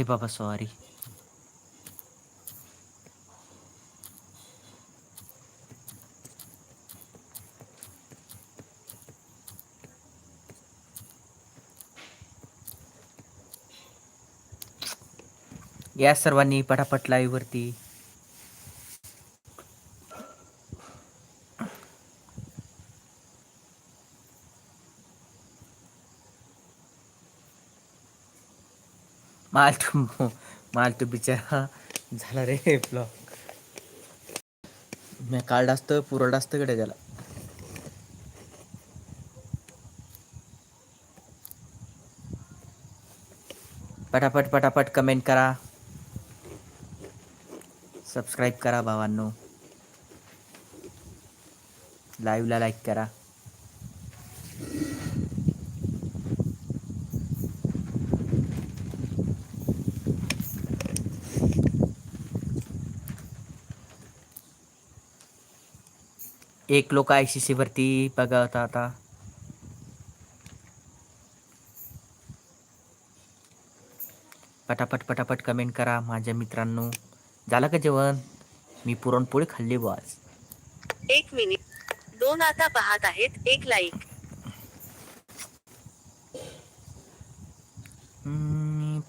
अरे बाबा सॉरी या सर्वांनी पटापट लाईव्हवरती माल तू माल तू बिचारा झाला रे ब्लॉक. मी कार्ड असतं पुरड असतं कडे त्याला. पटापट पटापट कमेंट करा. सबस्क्राईब करा भावांनो. लाईव्हला लाईक करा. एक लोक आय सी सी वरती बघा होता आता. पटापट पटापट कमेंट करा माझ्या मित्रांनो. झालं का जेवण? मी पुरणपोळी खाल्ली आज एक मिनिट दोन आता पाहत आहेत. एक लाईक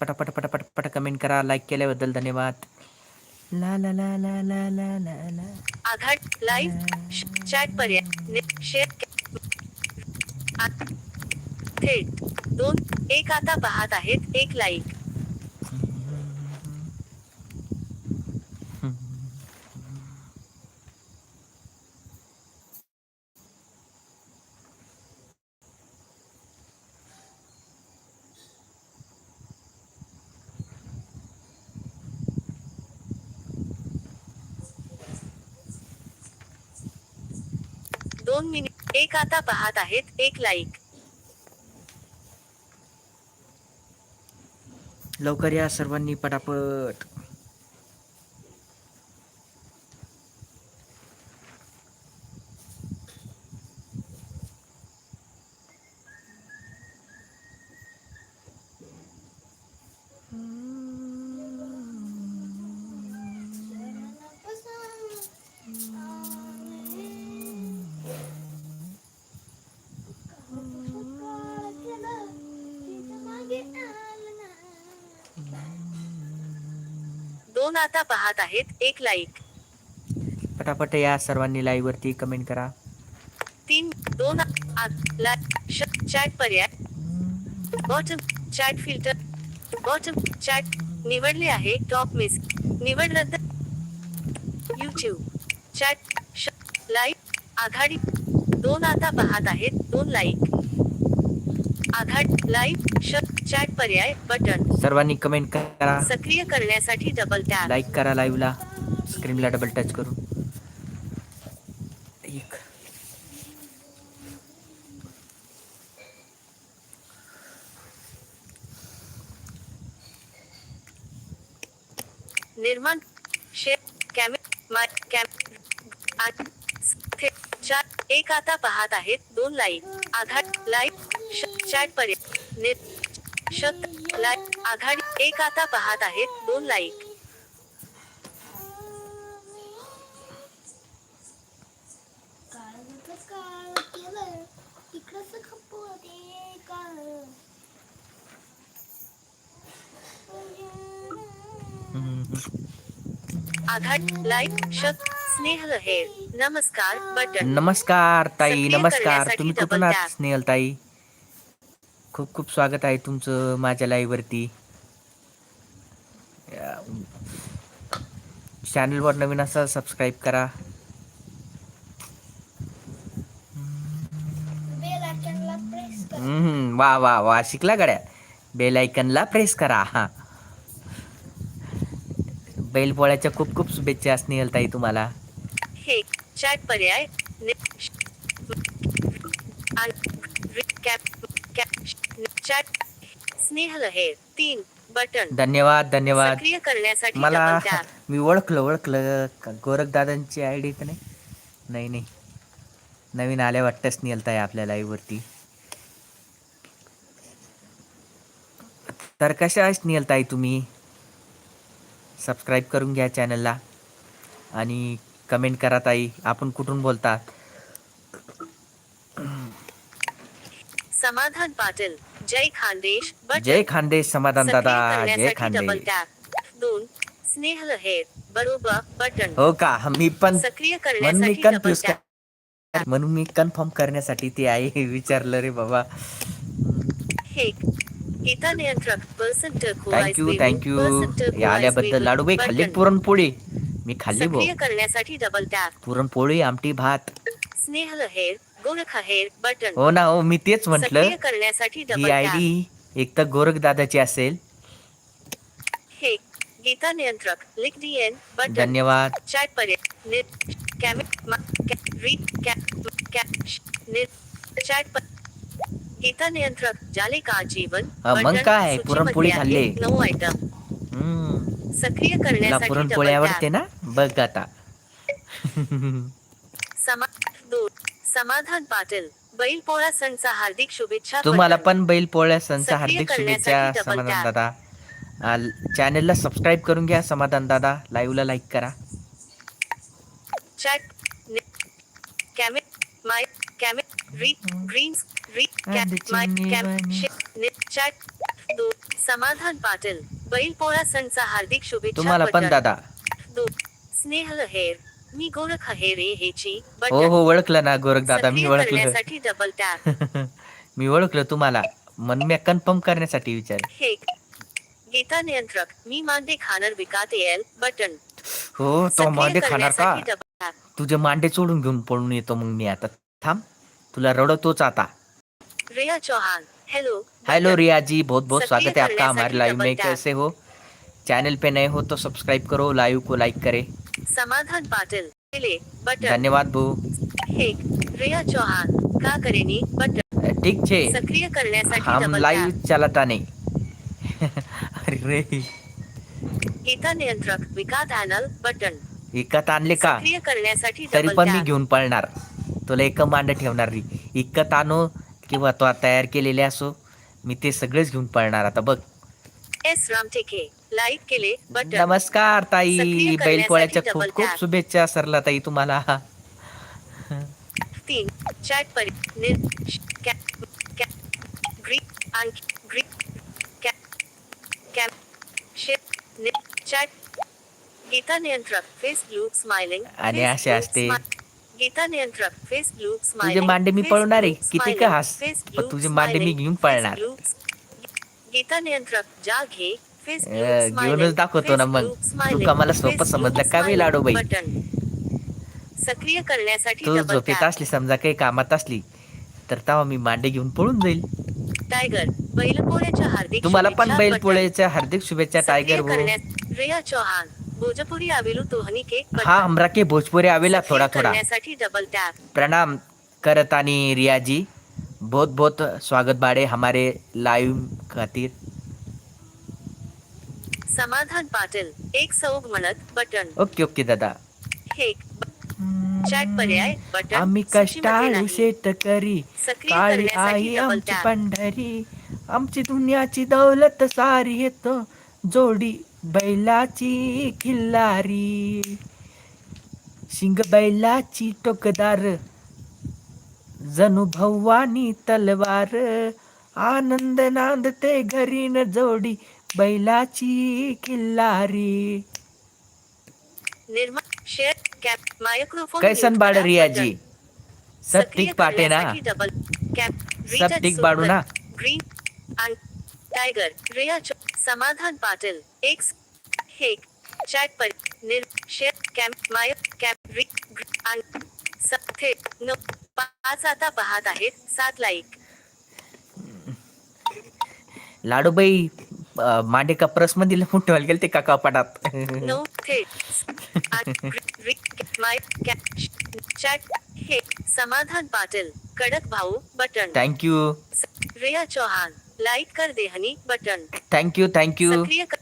पटापट पटापट पट कमेंट करा. लाईक केल्याबद्दल धन्यवाद. ला ला ला ला ला ला ला ला. आघाड लाईव्ह चॅट पर्याय शेअर थेट दोन एक आता पाहत आहेत एक लाईक दोन मिनिट एक आता पाहत आहेत एक लाईक. लवकर या सर्वांनी पटापट दोन आता पाहत आहेत. एक लाईक पटापट या सर्वांनी लाईव्ह वरती कमेंट करा. तीन दोन चॅट पर्याय. Bottom chat filter bottom chat निवडले आहे. टॉप मिस निवड रद्द युट्यूब चॅट लाईव्ह आघाडी. दोन आता पाहत आहेत. दोन लाईक आघाड लाईव्ह श- चॅट पर्याय बटन. सर्वांनी कमेंट करा. सक्रिय करण्यासाठी डबल टॅप लाईक करा लाईव्हला स्क्रीनला डबल टच एक. निर्माण शेअर कॅमे माय कॅम चार एक आता पाहत आहेत दोन लाईक आघाड लाईक चॅट नेट शत लाईक आघाडी एक आता पाहत आहेत दोन लाईक आघाड लाईक शत स्नेह हेर नमस्कार बटन नमस्कार ताई नमस्कार तुम्ही कुठून आहात. स्नेहल ताई खूप खूप स्वागत आहे तुमचं माझ्या लाईव्ह वरती चॅनलवर नवीन असाल सबस्क्राईब करा. बेल आयकॉनला प्रेस कर. हम्म, वा वा वा शिकला गड्या. बेल आयकनला प्रेस करा. हा बैल पोळ्याच्या खूप खूप शुभेच्छा स्नेहल ताई तुम्हाला. हे चॅट पर्याय. कॅप- कॅप- चॅट स्नेह हेर तीन बटन धन्यवाद धन्यवाद. सक्रिय करण्यासाठी मला. मी ओळखलं ओळखलं. का गोरख दादांची आय डी तर नाही? नाही नाही. नवीन आल्या वाटतं स्नेहल ताई आपल्या लाईव्ह वरती. तर कशा आहे स्नेहल ताई तुम्ही? सबस्क्राईब करून घ्या चॅनलला आणि कमेंट करा ताई आपण कुठून बोलतात? समाधान पाटील. जय खानदेश जय खानदेश समाधान दादा जय खानदेश. दोन स्नेह लहेर बरोबर बटन. हो का? मी पण सक्रिय करण्यासाठी डबल कन्फ्युज टॅप म्हणून मी कन्फर्म करण्यासाठी ते आहे विचारलं रे बाबा. हे नियंत्रक थँक्यू थँक्यू आल्याबद्दल लाडूबाई खाल्ली पुरणपोळी? मी खाल्ली सक्रिय करण्यासाठी डबल टॅप पुरणपोळी आमटी भात. स्नेह लहेर गोरख आहेर बटन. हो ना हो मी तेच म्हंटल. सक्रिय करण्यासाठी ही डबल आय टॅप डी एक तर गोरख दादाची असेल. हे गीता नियंत्रक. लिख एन बटन. धन्यवाद. चॅट पर्याय. निर कॅमे रीड कॅ- कॅ- श- निर चॅट प- गीता नियंत्रक. जाले का जीवन? हा, मग बटन. काय? सूचीमध्ये पुरणपोळी आहे खाल्ले. नऊ आयटम हम्म. सक्रिय तुला करण्यासाठी पुरणपोळी डबल आवडते टॅप ना? बघ आता. समा दोन समाधान पाटील बैलपोळा सणचा हार्दिक शुभेच्छा तुम्हाला. पण बैल पोळ्या सणचा हार्दिक शुभेच्छा समाधान. दादा. चॅनलला सबस्क्राईब करून घ्या समाधान दादा. लाईव्हला लाईक करा. चॅट नि- कॅमे माय कॅमे रीड ग्रीन रीड कॅ आधीची माय कॅम चॅट दो समाधान पाटील बैलपोळा सणचा हार्दिक शुभेच्छा तुम्हाला पण. दादा. दो स्नेह लहेर मी गोरख आहेर रे हेची हो हो ओळखलं ना गोरख दादा मी ओळखलं. डबल मी ओळखलं तुम्हाला. मन मी कन्फर्म करण्यासाठी विचार गीता नियंत्रक मी मांडे खानर विकात येल बटन हो तो मांडे खाणार का? तुझे मांडे सोडून घेऊन पळून येतो मग मी आता. थांब तुला रडवतोच आता. Riya Chauhan hello hello. Riya ji बहुत बहुत स्वागत है आपका हमारे लाइव में. कैसे हो? चैनल पे नए हो तो सब्सक्राइब करो लाइव को लाइक करे। समाधान पाटील धन्यवाद बो। हे रिया चौहान का करेनी बटन? ठीक छे। सक्रिय करण्यासाठी हम लाइव चलाता नहीं। अरे गीता नियंत्रक विकात अॅनल बटन। इकत आणले का? सक्रिय करण्यासाठी तरी पण मी घेऊन पळणार। तुला एक मांड ठेवणार नाही इकत आणो किंवा तो तयार केलेले असो मी ते सगळेच घेऊन पळणार. आता बघ। एस रामटेके लाईक केले बटन. नमस्कार ताई. बैलपोळ्याच्या खूप खूप. शुभेच्छा सरला ताई तुम्हाला. तीन चॅट पर गीता नियंत्रक फेस लुक स्माइलिंग आणि असे असते. गीता नियंत्रक फेस लुक तुझे स्माइलिंग मांडे मी पळवणार आहे. किती का हास तुझे मांडे मी घेऊन पळणार. गीता नियंत्रक जा घे घेऊनच दाखवतो ना मग. तू का मला सोपं समजलं. का बे लाडूबाई? बटन सक्रिय करण्यासाठी तू झोपेत असली समजा काही कामात असली तर तेव्हा मी मांडे घेऊन पळून जाईल. टायगर बैलपोळ्याच्या हार्दिक तुम्हाला पण शुभेच्छा बैलपोळ्याच्या हार्दिक शुभेच्छा. टायगर रिया चौहान भोजपुरी आवेलू तोहनी केक. हा हमरा के भोजपुरी आवेला थोडा थोडा डबल टॅप प्रणाम करत आणि रियाजी. बहुत बहुत स्वागत बाड़े हमारे लाइव खातिर. समाधान पाटील एक सौग म्हणत बटन. ओके ओके दादा. हे चॅट पर्याय बटन. आम्ही कष्टाळू. शेतकरी सक्रिय काळी आई आमची पंढरी. आमची दुनियाची दौलत सारी येतो. जोडी बैलाची खिल्लारी. शिंग बैलाची टोकदार. जणू भवानी तलवार. आनंद नांदते घरी न जोडी. बैलाची मायक्रोफोन कैसन बाड़ रियाजी बटन. सब ठीक बाटे ना सब ठीक बाडू. ना ग्रीन टायगर रिया समाधान पाटील एक हे चॅट पर निर शेअर कॅम्प माय कॅप रि ग्र- आणि स- थेट न पाच आता पाहत आहेत सात लाईक लाडूबाई मांडे का प्रसमध्ये लपून ठेवायला गेले ते का कपाटात? चॅट हे समाधान पाटील कडक भाऊ button thank you Riya Chauhan like कर देहनी बटन थँक्यू थँक्यू सक्रिय कर-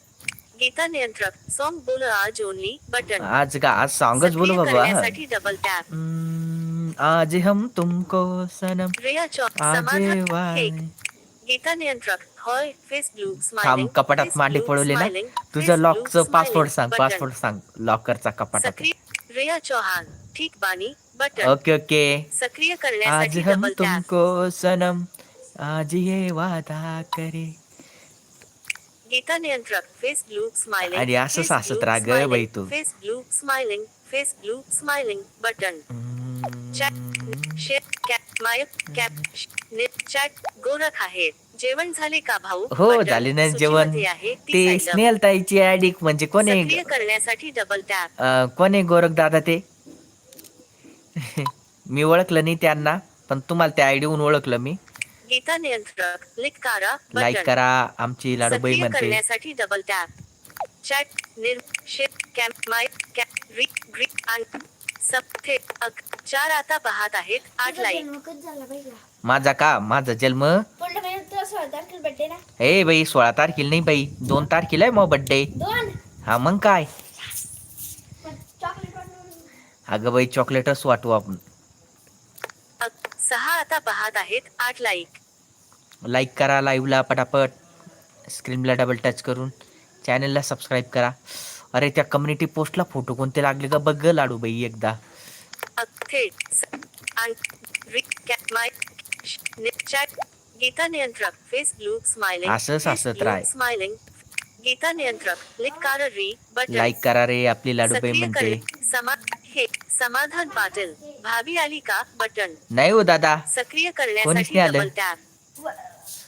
गीता नियंत्रक सॉन्ग बोल आज ओनली बटन आज का आज सॉन्गच बोलू सक्रिय बाबा. करण्यासाठी डबल टॅप हम्म, आज हम तुमको सनम रिया चौ आज समाधान वाय हे गीता नियंत्रक थांब कपाटात मांडी पडवले ना. तुझं लॉकचं पासवर्ड सांग. पासवर्ड सांग लॉकरचा कपाटात. रिया चौहान ठीक बानी बटन ओके ओके. सक्रिय आज करण्यासाठी हम डबल टॅप तुमको सनम आज ये वादा करे. गीता नियंत्रक फेस ब्लू स्माइलिंग आणि असं सासत ब्लू राहा ग स्माइलिंग, बाई तू. Face blue smiling face blue smiling button chat share cap my cap net chat Gorakh आहे. जेवण झाले का भाऊ? हो. झाले ना जेवण. ते. स्नेहल ताईची आयडी म्हणजे कोणी करण्यासाठी डबल टॅप कोणी गोरख दादा ते? मी ओळखलं नाही त्यांना पण तुम्हाला त्या आयडी वरून ओळखलं मी. गीता नियंत्रक क्लिक करा लाईक. करा आमची लाडूबाई म्हणते. करण्यासाठी डबल टॅप चॅट निर शेप कॅम्प माय कॅप री ग्री आणि सप्थे अक चार आता पाहत आहेत आठ लाईक माझा का? माझा जन्म? पुढल्या महिन्यात तुला सोळा तारखेला बड्डे ना? ए बाई सोळा तारखेला नाही बाई. दोन तारखेला आहे मग बड्डे दोन? हा मग काय? अगं बाई चॉकलेटच वाटू आपण. सहा आता पाहत आहेत आठ लाईक. लाईक करा लाईव्हला पटापट. स्क्रीनला डबल टच करून. चॅनलला सबस्क्राईब करा. अरे त्या कम्युनिटी पोस्टला फोटो कोणते लागले का बघ ग लाडू बाई एकदा अक थेट स- आणि री कॅप माय चॅट गीता नियंत्रक फेस ब्लू स्माइलिंग राह. स्माइलिंग गीता नियंत्रक क्लिक करा री बटन लाईक करा रे आपली लाडूबाई म्हणते. समा हे समाधान पाटील. भाभी आली का? बटन नाही हो दादा. सक्रिय कोणीच करण्यासाठी नाही. डबल टॅप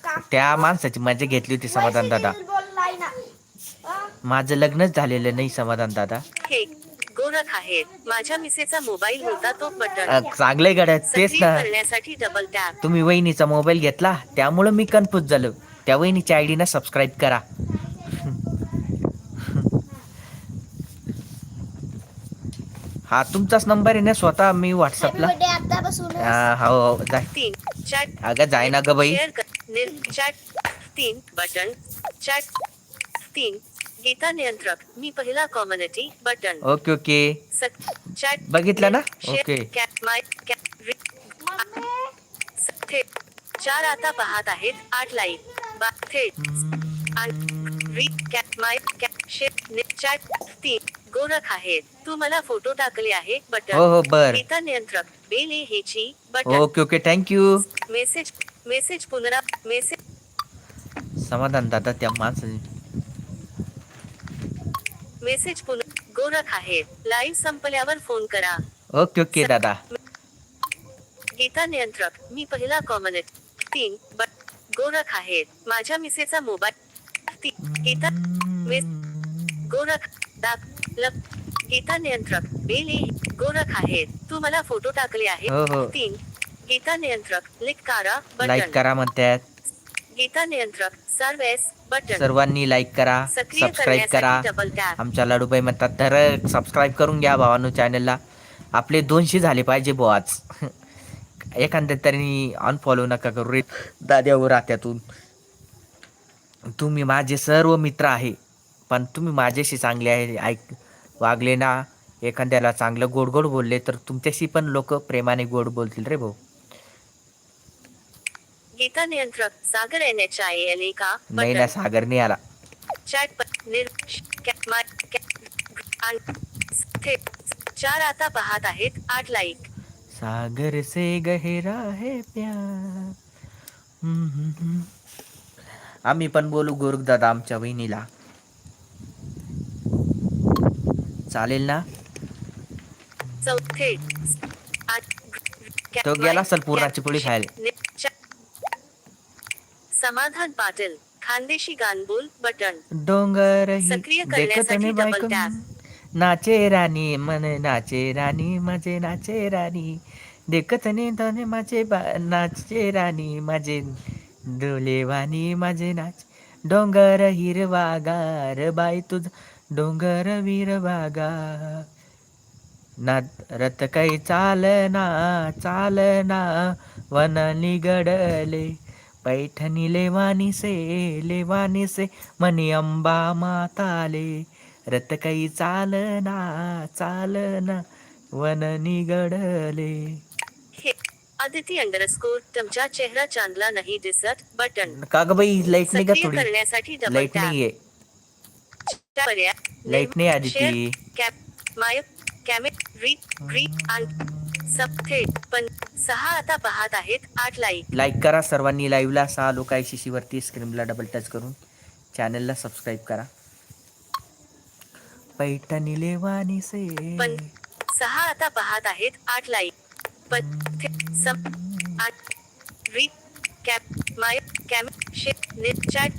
का त्या माणसाची मजा घेतली होती समाधान दादा? माझं लग्नच झालेलं नाही समाधान दादा. हे गोरख आहे माझ्या मिसेचा मोबाईल होता तो बटन. अ, चांगलंय गड्या तेच सक्रिय ना. करण्यासाठी डबल टॅप तुम्ही वहिनीचा मोबाईल घेतला त्यामुळं मी कन्फ्यूज झालो. त्या वहिनीच्या आयडी ना सबस्क्राईब करा. हा तुमचाच नंबर आहे ना स्वतः? मी व्हॉट्सअपला बर्थडे आतापासून हा, हो हो, जाय. तीन चॅट अगं जाय ना ग बाई. शेअर कर. निर चॅट तीन बटन. चॅट तीन गीता नियंत्रक मी पहिला community button okay okay chat बघितलं ना? ओके. चार आता पाहत आहेत आठ लाईक बा थेट माय चॅट तीन. गोरख आहे. तू मला फोटो टाकले आहे हो बटन हो बर. गीता नियंत्रक बेले हेची button okay okay thank you message message पुनरा message Samadhan दादा त्या माणसाने मेसेज पुन गोरख आहे. लाईव्ह संपल्यावर फोन करा. ओके ओके दादा. गीता नियंत्रक मी पहिला कॉमनेट तीन गोरख आहे. माझ्या मिसेचा मोबाईल गीता मेस गोरख दाख लप गीता नियंत्रक बेले गोरख आहे. तू मला फोटो टाकले आहे. हो हो. तीन गीता नियंत्रक क्लिक करा बटन. करा म्हणतात. गीता नियंत्रक सर्वेस बटन. सर्वांनी लाईक करा सक्रिय सबस्क्राईब करा. करण्यासाठी डबल टॅप आमच्या लाडूबाई म्हणतात तर सबस्क्राईब करून घ्या भावानो चॅनलला आपले दोनशे झाले पाहिजे बुवा आज. एखाद्या तरी अनफॉलो नका करू रे. दाद्यावर राहत्यातून तुम्ही माझे सर्व मित्र आहे पण तुम्ही माझ्याशी चांगले आहे ऐक वागले ना. एखाद्याला चांगलं गोड गोड बोलले तर तुमच्याशी पण लोक प्रेमाने गोड बोलतील रे भाऊ. गीता नियंत्रक Sagar N H I L A का नाही ना सागर नाही आला. चॅट निर चार आता पाहत आहेत आठ लाईक. सागर से गहरा है प्यार. आम्ही पण बोलू गोरख दादा आमच्या बहिणीला चालेल ना? चौथे तो गेला असेल पुरणाची पोळी खायला. समाधान पाटील खानदेशी गानबोल बटन. डोंगर ही सक्रिय देखत करण्यासाठी बायको. tap. नाचे राणी मन नाचे राणी माझे नाचे राणी. देखत नाही धने माझे बा- नाचे राणी माझे डोले वाणी माझे नाच. डोंगर हिरवा गार बाई तुझ डोंगर वीरवा गार ना रथ काही चालना चालना वन निगडले पैठणी लेवानी से लेवानी से मनी अंबा माताले रथ काही चालना चालना वन निगडले आदिती अंडरस्कोर तुमचा चेहरा चांगला नाही दिसत बटन का ग बाई लाइट नाही का सक्रिय थोडी. करण्यासाठी लाइट टॅप नाहीये. पर्याय लाइट नाही आदिती शेअर कॅप माय कॅमे री री आणि सब थेट पण सहा आता पाहत आहेत आठ लाईक. लाईक करा सर्वांनी लाईव्हला सहा लोक आहे शिशीवरती स्क्रीनला डबल टच करून. चॅनलला सबस्क्राईब करा. पैठणी लेवानी से. पण सहा आता पाहत आहेत आठ लाईक. पण सम आठ री कॅप माय कॅम शे नेट चॅट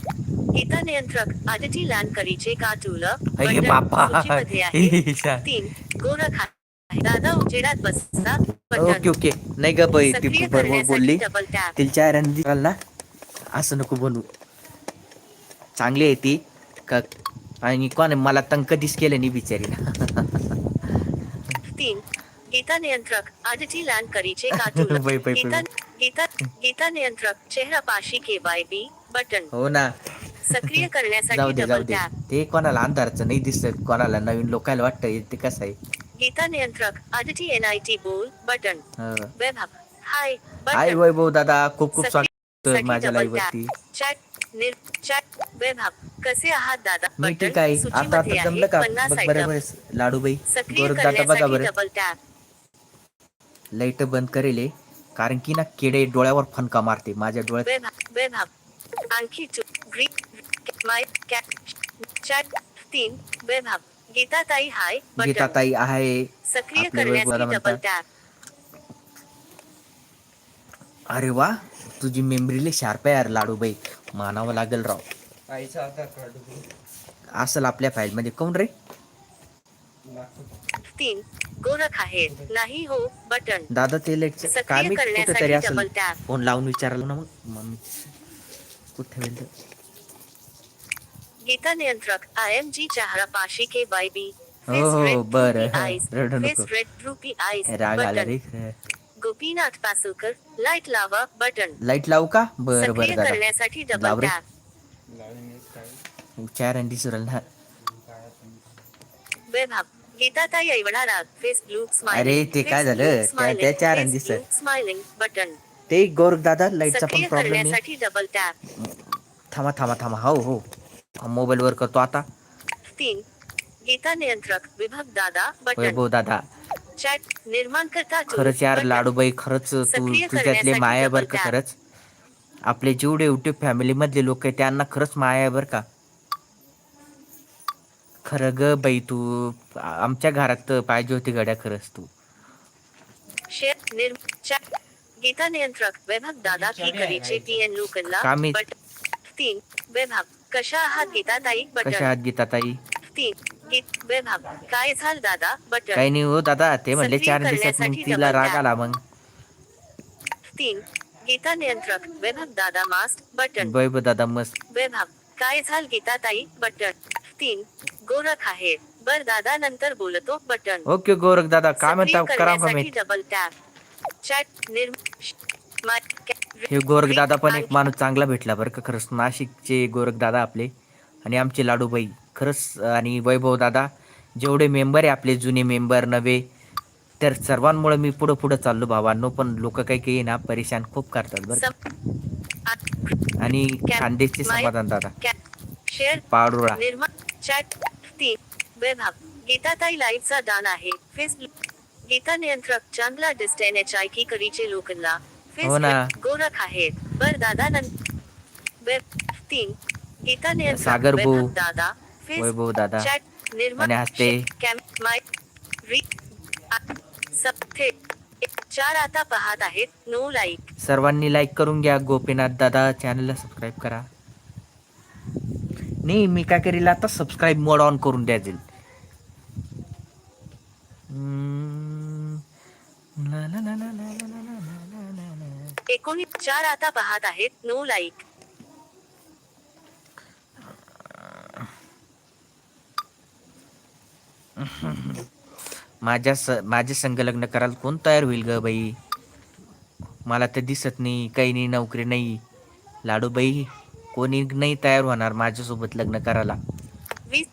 गीता नियंत्रक आदिती लॅनकरीचे का तुला अरे बापा. तीन गोरख दादा उजेडात ओके ओके. नाही ग बाई ती सक्रिय बरोबर करण्यासाठी बोलली. तिच्या आरंदी ना असं नको बनवू चांगली आहे ती. का आणि कोण आहे? मला तंग कधीच केलं नाही बिचारीला. तीन. गीता नियंत्रक. आदिती लॅनकरीचे का तुला बाई, बाई, गीता गीता गीता नियंत्रक. चेहरा पाशी के वाय बी बटन. हो ना. सक्रिय जाऊ करण्यासाठी दे जाऊ डबल दे. टॅप ते कोणाला अंधारचं नाही दिसत. कोणाला नवीन लोकायला वाटतं ते कसं आहे? गीता नियंत्रक आदिती एन आय टी बोल button. Web hub hi hi Vaibhav दादा. खूप खूप स्वागत माझ्या लाईव्ह वरती. चॅट निर चॅट वेब हब कसे आहात दादा? मी ठीक आहे. आता आता जमलं का? बरोबर लाडूबाई गोरख दादा बघा बरं. डबल टॅप लाइट बंद करेल. कारण की ना किडे डोळ्यावर फणका मारते. माझ्या डोळ्यात वेब हब आणखी ग्रीक माय कॅट चॅट तीन. वेब हब गीता ताई हाय गीताताई आहे. सक्रिय करण्यासाठी डबल. टॅप अरे वा तुझी मेमरीले शार्प आहे यार लाडूबाई. मानावं लागेल राव. आईचा आधार कार्ड. असेल आपल्या फाईल मध्ये कोण रे? तीन. गोरख आहेत. नाही हो बटन. दादा ते काय सक्रिय मी कुठे तरी करण्यासाठी असेल फोन लावून विचारलं ना मग. मग कुठे? गीता नियंत्रक आय एम जी चेहरा पाशी के बाय बी. हो, बरं. रडू फेस नको. रेड रुपी आईज राग आला रे बटन गोपीनाथ पासुकर लाइट लावा बटन लाइट लावू का? बर बर करण्यासाठी डबल. टॅप लावून काय चार अंडी सुरल ना. काय वेभाग गीताताई एवढा राग फेस ब्लू अरे, ते काय झालं? त्या- चार आणि दिसत. स्माइलिंग बटन ते गोरख दादा लाईटचा पण प्रॉब्लेम आहे. डबल टॅप थांबा थांबा थांबा. हो हो. मोबाईल वर करतो आता. तीन. गीता नियंत्रक विभाग दादा बटन. वैभव दादा. चॅट निर्माण करता खरंच यार. लाडूबाई खरंच तू तुझ्यातले माया बरं का. खरंच? आपले जेवढे युट्यूब फॅमिली मधले लोक आहे त्यांना खरंच माया आहे बरं का? खरं ग बाई तू आमच्या घरात पाहिजे होती गड्या खरंच तू. गीता नियंत्रक विभाग दादा की करीचे बट तीन विभाग. कशा आहात गीता ताई कशा बटन आहात गीताताई? तीन गीत विभाग काय झाल दादा? बटन. काही नाही हो दादा ते म्हणले चार दिवसात मग तिला राग. आला मग. तीन गीता नियंत्रक. विभाग दादा मास्ट बटन. वैभव दादा मस्त. विभाग काय झाल गीता ताई बटन. तीन गोरख आहे. बर दादा नंतर बोलतो. बटन. ओके गोरख दादा काय म्हणता? करा डबल टॅप चॅट निर्म हे गोरख दादा पण एक माणूस चांगला भेटला बरं का. खरंच नाशिकचे गोरख दादा आपले आणि आमचे लाडूबाई. खरंच आणि वैभव दादा जेवढे मेंबर आहे आपले जुने मेंबर नवे तर सर्वांमुळे मी पुढं पुढं चाललो बाबांनो पण लोक काही काही ना परेशान खूप करतात बरं आणि खानदेशचे समाधान दादा. पाडोळा. गीताताई लाईव्हचा दान आहे. फेसबुक गीता नियंत्रक चांगला डिस्टेन एच आय की करीचे लोकनला हो ना. गोरख आहेत. बर दादा नंतर सागर भाऊ, विभाग दादा. वैभव दादा. चॅट निर्माण आणि हसते. चार आता पाहत आहेत. No like. सर्वांनी लाईक करून घ्या. गोपीनाथ दादा चॅनलला सबस्क्राईब करा. नाही मी काय करेल आता सबस्क्राईब मोड ऑन करून द्या चार आता पाहत आहेत नो लाईक माझ्या स माझे संघ लग्न करायला कोण तयार होईल ग बाई मला तर दिसत नाही काही नाही नोकरी नाही लाडूबाई कोणी नाही तयार होणार माझ्यासोबत लग्न करायला वीस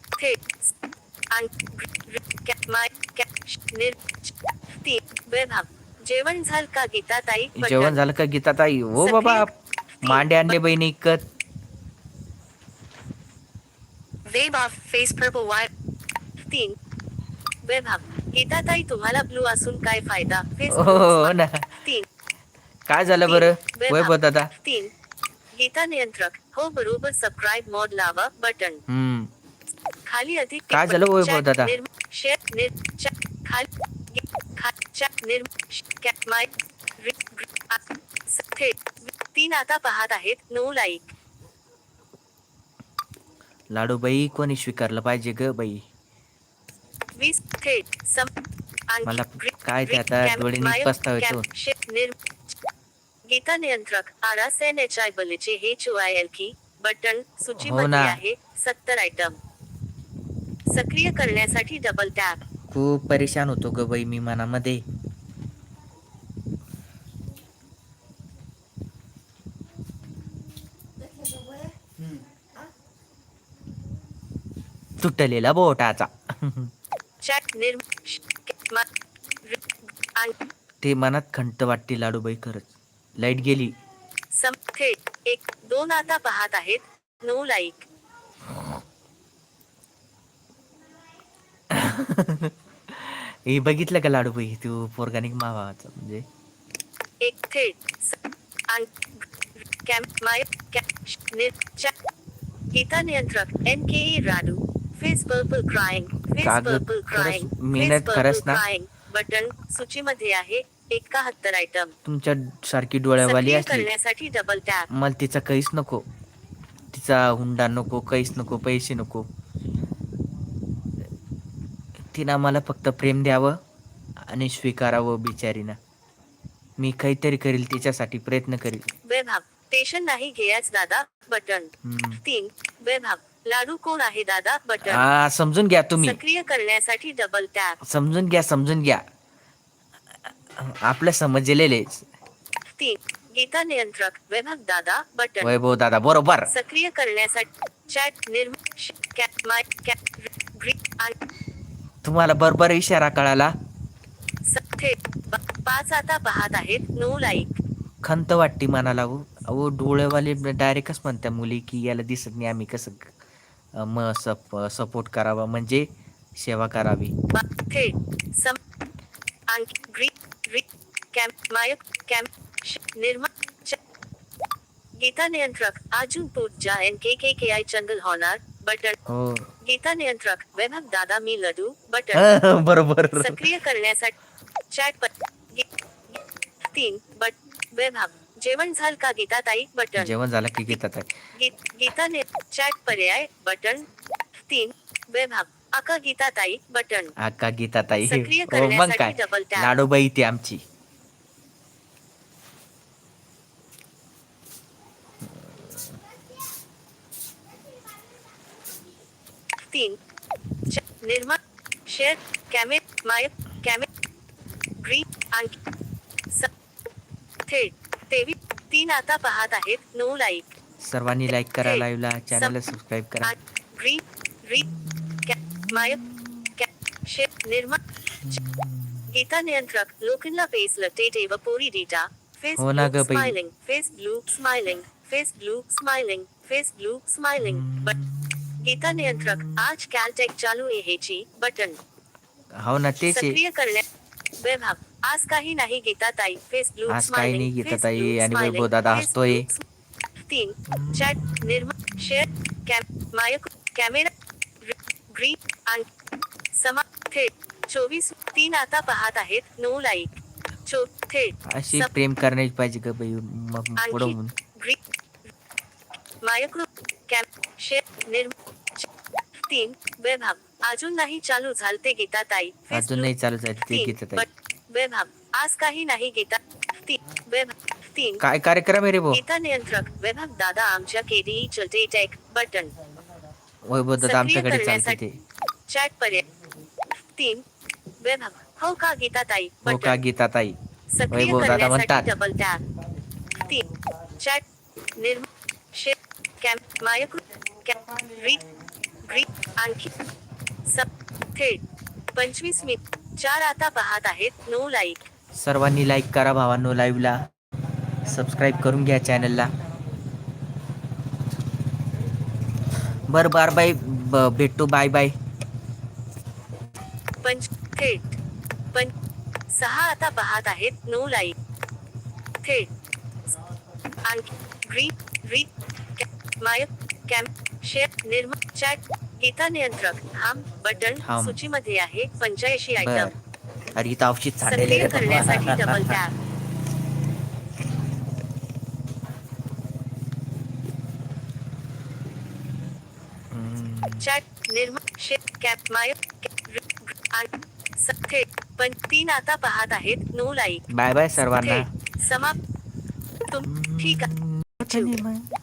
जेवण झाल का गीताताई? जेवण झालं का गीताताई? हो बाबा मांडे आणले बहिणी इकत web off face purple Y तीन. विभाग गीताताई तुम्हाला ब्लू असून काय फायदा? फेस हो हो ना. तीन. काय झालं बरं? वैभव दादा तीन. गीता नियंत्रक. हो बरोबर सबस्क्राईब मोड लावा बटन खाली अधिक काय झालं. वैभव दादा? शेअर खाली तीन आता पाहत आहेत. नऊ लाईक. लाडूबाई कोणी स्वीकारलं पाहिजे ग बाई? वीस थेट मला काय ते आता डोळ्यांनी माय- पस्तावा येतो. गीता नियंत्रक आरास एन एच आय बलेचे हे चुआय एल की बटन हो सूचीमध्ये. आहे. सत्तर आयटम सक्रिय करण्यासाठी डबल टॅप खूप परेशान होतो ग बाई मी मनामध्ये. तुटलेला बोटाचा. ते मनात खंत वाटते लाडूबाई खरंच. लाइट गेली. एक दोन आता पाहत आहेत. नऊ लाईक. हे बघितलं का लाडूबाई तू पोरगानिक मावाचा म्हणजे? एक थेट कॅम्प माय गीता नियंत्रक N K E राडू face purple crying face? Purple crying मेहनत खरंच ना? बटन सूचीमध्ये आहे एकाहत्तर आयटम तुमच्या सारखी डोळ्यावाली करण्यासाठी डबल टॅप मला तिचा काहीच नको. तिचा हुंडा नको काहीच नको पैसे नको. तिनं मला फक्त प्रेम द्यावं आणि स्वीकारावं बिचारीनं मी काहीतरी करील तिच्यासाठी प्रयत्न करील विभाग स्टेशन नाही घेयाच दादा बटन हम्म. तीन विभाग लाडू कोण आहे दादा बटन हा समजून घ्या तुम्ही सक्रिय करण्यासाठी डबल टॅप समजून घ्या समजून घ्या आपलं समजलेलेच तीन गीता नियंत्रक विभाग दादा बटन वैभव दादा बरोबर सक्रिय करण्यासाठी चॅट निर्म माय कॅ- ग्री आण- तुम्हाला बरोबर इशारा कळाला? पाच आता पाहत आहेत लाईक. खंत वाटते मनाला. हो अहो डोळेवाले डायरेक्टच म्हणत्या मुली की याला दिसत नाही आम्ही कसं अं, म सप सपोर्ट करावा म्हणजे सेवा करावी. सम आणखी कॅम्प मायक कॅम्प श- निर्मा च- गीता नियंत्रक अजून पूजा N K K K I चंदल होणार. बटन हो. गीता नियंत्रक. विभाग दादा मी लडू बटन बरोबर सक्रिय करण्यासाठी चॅट तीन बट जेवण झाल का गीताताई? बटन जेवण झालं की घेतात गी- गीताने चॅट पर्याय बटन तीन विभाग आका गीताताई बटन आका गीता ताई सक्रिय हो करण्यासाठी डबल टॅप. लाडोबाई ती आमची. तीन. च- निर्मा शेअर कॅमे माय कॅमे ग्रीन आणखी थेट. तेवीस तीन आता पाहत आहेत. नऊ लाईक. सर्वांनी लाईक करा. लाईव्हला चॅनलला सबस्क्राईब करा. ग्रीन कॅ- माय शेअर निर्मा च- गीता नियंत्रक लोकनला पेस लटेटे व पोरी डेटा फेस हो ना ग. Smiling. Face blue smiling. Face blue smiling. Face blue smiling. But Geeta नियंत्रक आज कॅलटेक चालू आहेची बटन हो ना तेच आहे. सक्रिय करण्या विभाग आज काही नाही गीता ताई. फेस ब्लू आज काही नाही गीताताई आणि वैभव दादा हसतोय. तीन चॅट निर्मा शेअर कॅम मायक कॅमेरा ग्रीन आणि समा थेट चोवीस तीन आता पाहत आहेत. नऊ लाईक चो थेट अशी प्रेम करण्याची पाहिजे का बाई मग पुढं आणखी होऊन. ग्रीन मायक्रो शेअर निर्म तीन विभाग अजून नाही चालू झालते गीता ताई अजून नाही चालू झाली ते तीन. गीता ताई. विभाग आज काही नाही गीता तीन विभाग तीन काय कार्यक्रम आहे रे भाऊ? गीता नियंत्रक विभाग दादा आमच्या केडीई चलते टेक बटन वैभव दादा आमच्याकडे चालते ते. चॅट पर्याय. तीन. विभाग. हो का गीता ताई? हो का बटन गीता ताई? सक्रिय वैभव दादा म्हणतात. डबल टॅप तीन. चॅट निर्म शे कॅम्प मायक कॅम्प रीड ग्रीन आणखी. सब थेट पंचवीस मिनिट चार आता पाहत आहेत. नऊ लाईक सर्वांनी लाईक करा भावांनो लाईव्हला सबस्क्राईब करून घ्या चॅनलला बर बार बाय ब- भेटू बाय बाय पंच थेट पण सहा आता पाहत आहेत. नो लाईक थेट आणखी. Green green my cam share निर्म chat हिता नियंत्रक. हाम बटन हाम. सूचीमध्ये आहे. पंच्याऐंशी बर. आयटम अरे सक्रिय करण्यासाठी डबल सांडलेले टॅप चॅट निर्म शेअर कॅप माय पण तीन आता पाहत आहेत. No like. बाय बाय सर्वांना. थेट समाप्त. तुम ठीक आहे. मा-